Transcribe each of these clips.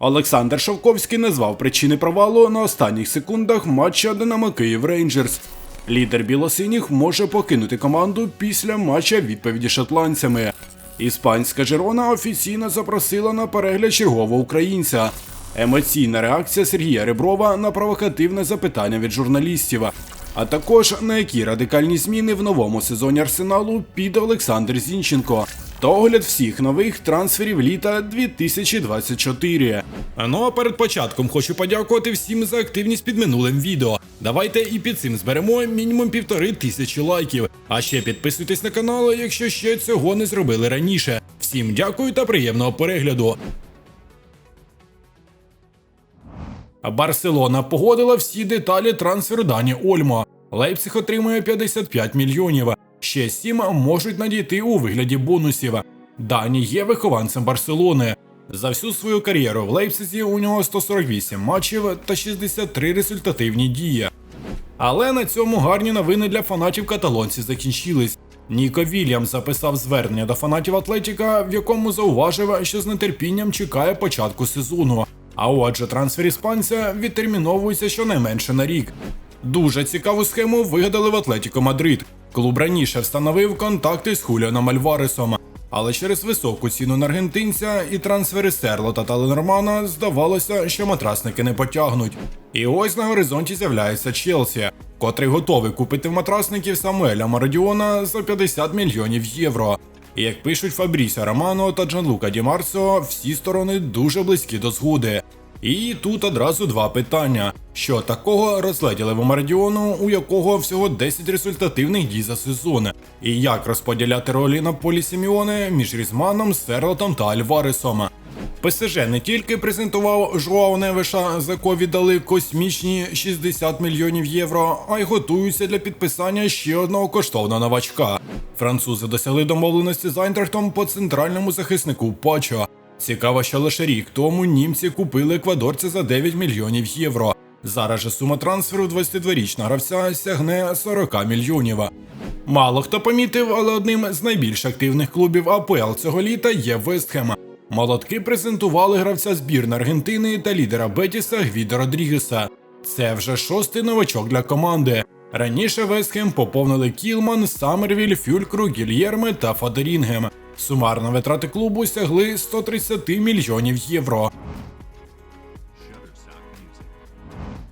Олександр Шовковський назвав причини провалу на останніх секундах матча Динамо Київ Рейнджерс. Лідер білосиніх може покинути команду після матча відповіді шотландцями. Іспанська Жерона офіційно запросила на перегляд чергового українця. Емоційна реакція Сергія Реброва на провокативне запитання від журналістів. А також на які радикальні зміни в новому сезоні Арсеналу піде Олександр Зінченко. Та огляд всіх нових трансферів літа 2024. Ну а перед початком хочу подякувати всім за активність під минулим відео. Давайте і під цим зберемо мінімум півтори тисячі лайків. А ще підписуйтесь на канал, якщо ще цього не зробили раніше. Всім дякую та приємного перегляду. Барселона погодила всі деталі трансферу Дані Ольмо. Лейпциг отримує 55 мільйонів. Ще 7 можуть надійти у вигляді бонусів. Дані є вихованцем Барселони. За всю свою кар'єру в Лейпцизі у нього 148 матчів та 63 результативні дії. Але на цьому гарні новини для фанатів каталонці закінчились. Ніко Вільям записав звернення до фанатів Атлетіка, в якому зауважив, що з нетерпінням чекає початку сезону. А отже, трансфер іспанця відтерміновується щонайменше на рік. Дуже цікаву схему вигадали в Атлетіко Мадрид. Клуб раніше встановив контакти з Хуліаном Альваресом. Але через високу ціну на аргентинця і трансфери Серлота та Ленормана здавалося, що матрасники не потягнуть. І ось на горизонті з'являється Челсі, котрий готовий купити в матрасників Самуеля Марадіона за 50 мільйонів євро. Як пишуть Фабрісіо Романо та Джанлука Ді Марсо, всі сторони дуже близькі до згоди. І тут одразу два питання: що такого розлетіли в Марадіону, у якого всього 10 результативних дій за сезон, і як розподіляти ролі на полі Сіміоне між Різманом, Серлотом та Альваресом. ПСЖ не тільки презентував Жуау Невеша, за кого віддали космічні 60 мільйонів євро, а й готуються для підписання ще одного коштовного новачка. Французи досягли домовленості з Айнтрахтом по центральному захиснику Пачо. Цікаво, що лише рік тому німці купили еквадорця за 9 мільйонів євро. Зараз же сума трансферу 22-річного гравця сягне 40 мільйонів. Мало хто помітив, але одним з найбільш активних клубів АПЛ цього літа є Вестхем. Молотки презентували гравця збірної Аргентини та лідера Бетіса Гвіда Родрігеса. Це вже шостий новачок для команди. Раніше Вестхем поповнили Кілман, Саммервіль, Фюлькру, Гільєрме та Фадерінгем. Сумарно витрати клубу сягли 130 мільйонів євро.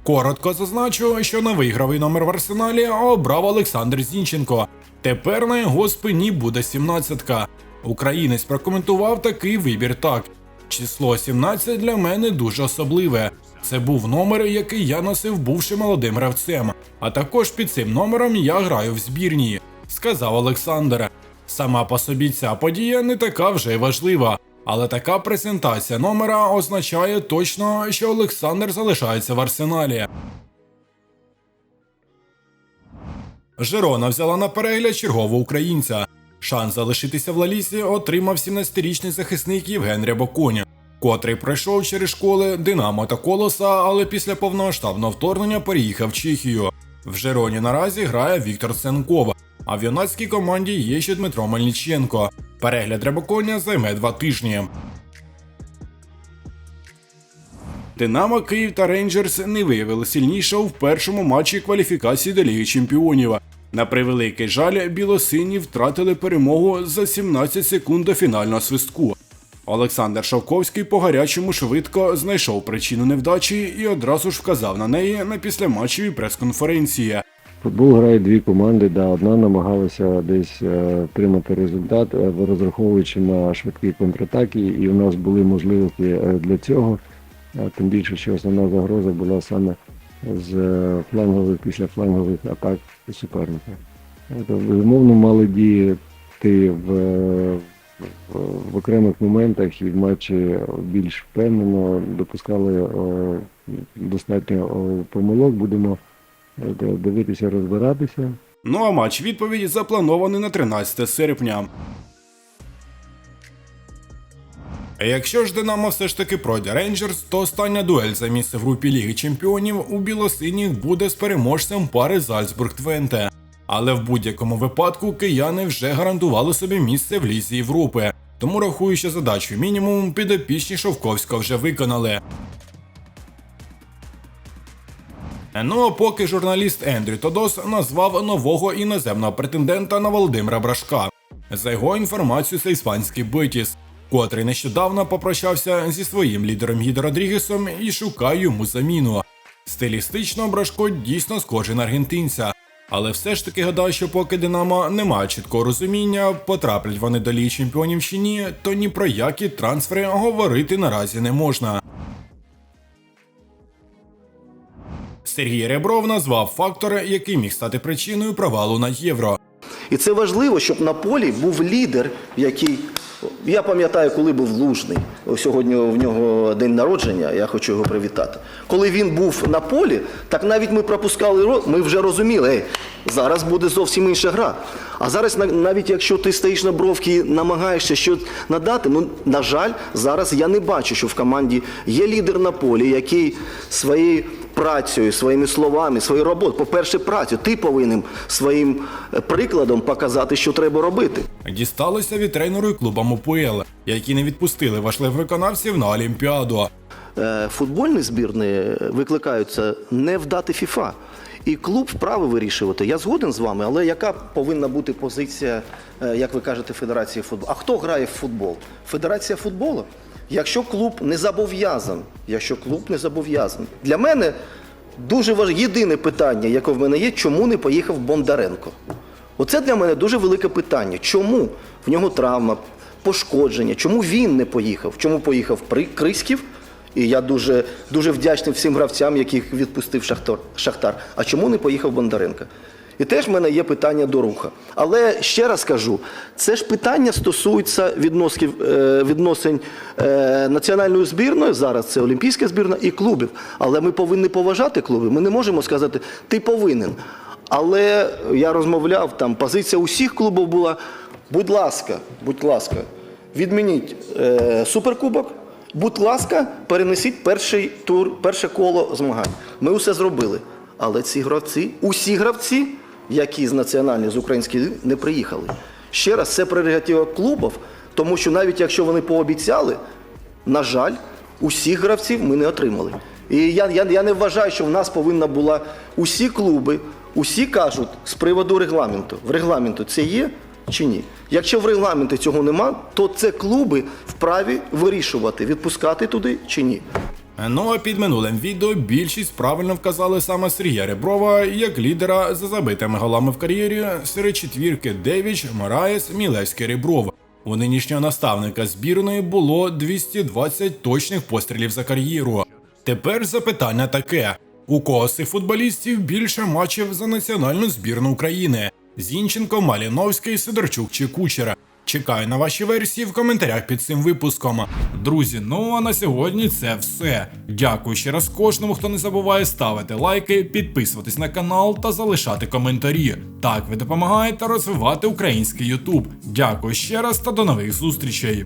Коротко зазначу, що новий ігровий номер в арсеналі обрав Олександр Зінченко. Тепер на його спині буде 17-ка. Українець прокоментував такий вибір так: число 17 для мене дуже особливе. Це був номер, який я носив бувши молодим гравцем. А також під цим номером я граю в збірній, сказав Олександр. Сама по собі ця подія не така вже важлива. Але така презентація номера означає точно, що Олександр залишається в арсеналі. Жерона взяла на перегляд чергового українця. Шанс залишитися в Лалісі отримав 17-річний захисник Євген Рябоконь, котрий пройшов через школи Динамо та Колоса, але після повномасштабного вторгнення переїхав в Чехію. В Жероні наразі грає Віктор Ценков, а в юнацькій команді є ще Дмитро Мельниченко. Перегляд Рябоконя займе два тижні. Динамо Київ та Рейнджерс не виявили сильнішого в першому матчі кваліфікації до Ліги Чемпіонів. На превеликий жаль, білосині втратили перемогу за 17 секунд до фінального свистку. Олександр Шовковський по гарячому швидко знайшов причину невдачі і одразу ж вказав на неї на післяматчевій прес-конференції. Футбол грає дві команди, да, одна намагалася десь е, отримати результат, е, розраховуючи на швидкі контратаки, і в нас були можливості е, для цього. Е, Тим більше, що основна загроза була саме з е, флангових після флангових атак суперника. Тобто, безумовно, мали діяти в, в, окремих моментах і в матчі більш впевнено, допускали е, достатньо е, помилок. Будемо е, дивитися, розбиратися. Ну а матч відповіді запланований на 13 серпня. Якщо ж Динамо все ж таки пройде Рейнджерс, то остання дуель за місце в групі Ліги Чемпіонів у білосиніх буде з переможцем пари Зальцбург Твенте. Але в будь-якому випадку кияни вже гарантували собі місце в Лізі Європи. Тому рахую, що задачу мінімум підопічні Шовковського вже виконали. Ну а поки журналіст Ендрю Тодос назвав нового іноземного претендента на Володимира Брашка. За його інформацією, це іспанський Бетіс, котрий нещодавно попрощався зі своїм лідером Гідо Родрігесом і шукає йому заміну. Стилістично Брашко дійсно схожий на аргентинця, але все ж таки гадаю, що поки Динамо не має чіткого розуміння, потраплять вони до Ліги чемпіонів чи ні, то ні про які трансфери говорити наразі не можна. Сергій Ребров назвав фактор, який міг стати причиною провалу на євро. І це важливо, щоб на полі був лідер, який. Я пам'ятаю, коли був лужний. Сьогодні в нього день народження, я хочу його привітати. Коли він був на полі, так навіть ми пропускали ми вже розуміли, ей, зараз буде зовсім інша гра. А зараз навіть якщо ти стоїш на бровки і намагаєшся щось надати, ну на жаль, зараз я не бачу, що в команді є лідер на полі, який своєю працею, своїми словами, своєю роботою, по-перше, працю, ти повинен своїм е, прикладом показати, що треба робити. Дісталося від тренеру і клубам УПЛ, які не відпустили важливих виконавців на Олімпіаду. Е, Футбольні збірні викликаються не вдати ФІФА. І клуб вправи вирішувати. Я згоден з вами, але яка повинна бути позиція, е, як ви кажете, Федерації футболу? А хто грає в футбол? Федерація футболу? Якщо клуб не зобов'язан, якщо клуб не зобов'язан. Для мене дуже важливе єдине питання, яке в мене є, чому не поїхав Бондаренко? Оце для мене дуже велике питання. Чому в нього травма, пошкодження? Чому він не поїхав? Чому поїхав Криськів? І я дуже, дуже вдячний всім гравцям, яких відпустив. Шахтар. А чому не поїхав Бондаренко? І теж в мене є питання до руха. Але ще раз кажу, це ж питання стосується відносків, е, відносин е, національної збірної, зараз це Олімпійська збірна і клубів. Але ми повинні поважати клуби. Ми не можемо сказати, ти повинен. Але я розмовляв, там позиція усіх клубів була: будь ласка, будь ласка, відмініть е, суперкубок. Будь ласка, перенесіть перший тур, перше коло змагань. Ми усе зробили. Але ці гравці, усі гравці, які з національної, з української ліги, не приїхали. Ще раз, це прерогатива клубів, тому що навіть якщо вони пообіцяли, на жаль, усіх гравців ми не отримали. І я, я, я не вважаю, що в нас повинна була усі клуби, усі кажуть з приводу регламенту. В регламенту це є чи ні? Якщо в регламенті цього нема, то це клуби вправі вирішувати, відпускати туди чи ні. Ну а під минулим відео більшість правильно вказали саме Сергія Реброва як лідера за забитими голами в кар'єрі серед четвірки Девіч, Мораєс, Мілевський Ребров. У нинішнього наставника збірної було 220 точних пострілів за кар'єру. Тепер запитання таке: у кого з футболістів більше матчів за національну збірну України? Зінченко, Маліновський, Сидорчук чи Кучера? Чекаю на ваші версії в коментарях під цим випуском. Друзі, ну а на сьогодні це все. Дякую ще раз кожному, хто не забуває ставити лайки, підписуватись на канал та залишати коментарі. Так ви допомагаєте розвивати український Ютуб. Дякую ще раз та до нових зустрічей.